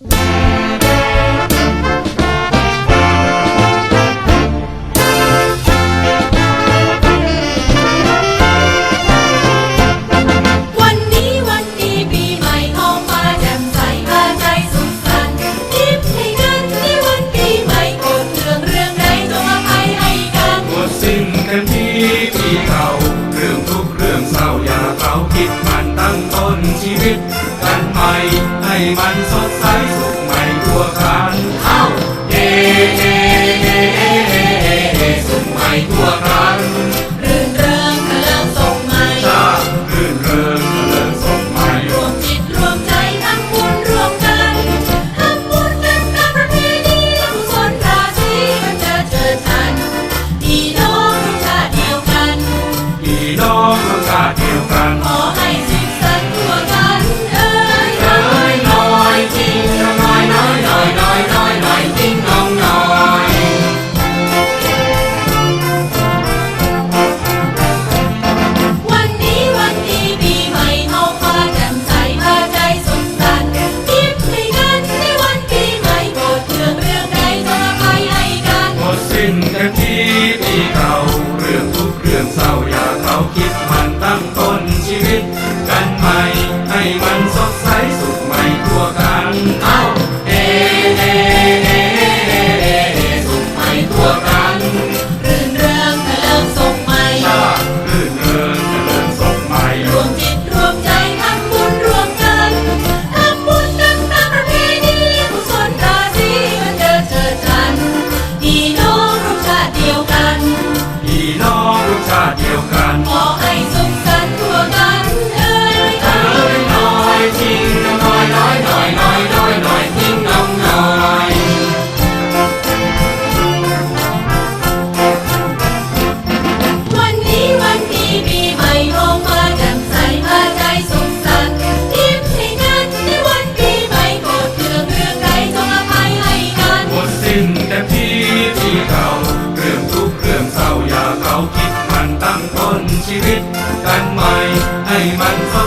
วันนี้วันดีปีใหม่ท้องฟ้าแจ่มใสพาใจสุขสันยิ้มให้กันในวันปีใหม่โกรธเรื่องเรื่องใดจงอภัยให้กันหมดสิ้นกันที่ปีเก่าเรื่องทุกเรื่องเศร้าอย่าเราคิดมันตั้งตนชีวิตกันใหม่ให้มัน ทั่วกันรื่นเริงเลิงศงใหม่ ชาติรื่นเริงเลิงศงใหม่ รวมจิตรวมใจทำบุญรวมกันทำบุญกันตามประเพณีและกุศลราชีกันจะเจิดจันพี่น้องรสชาติเดียวกัน พี่น้องรสชาติเดียวกัน ราคิดมันตั้งต้นชีวิตกันใหม่ให้มันส